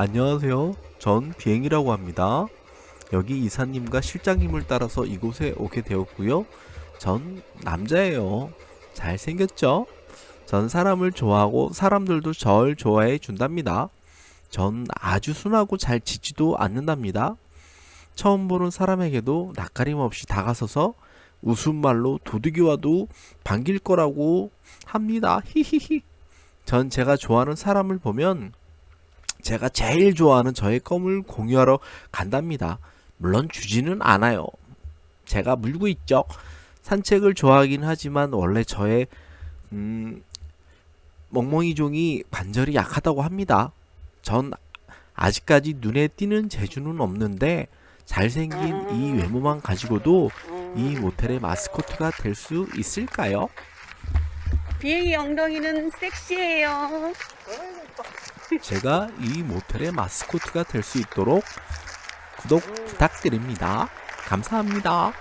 안녕하세요. 전 비행이라고 합니다. 여기 이사님과 실장님을 따라서 이곳에 오게 되었고요. 전 남자예요. 잘생겼죠? 전 사람을 좋아하고 사람들도 절 좋아해 준답니다. 전 아주 순하고 잘 짖지도 않는답니다. 처음 보는 사람에게도 낯가림 없이 다가서서 웃음말로 도둑이 와도 반길 거라고 합니다. 히히히. 전 제가 좋아하는 사람을 보면 제가 제일 좋아하는 저의 껌을 공유하러 간답니다. 물론 주지는 않아요. 제가 물고 있죠. 산책을 좋아하긴 하지만 원래 저의 음, 멍멍이 종이 관절이 약하다고 합니다. 전 아직까지 눈에 띄는 재주는 없는데 잘생긴 이 외모만 가지고도 이 모텔의 마스코트가 될 수 있을까요? 비행이 엉덩이는 섹시해요. 제가 이 모텔의 마스코트가 될 수 있도록 구독 부탁드립니다. 감사합니다.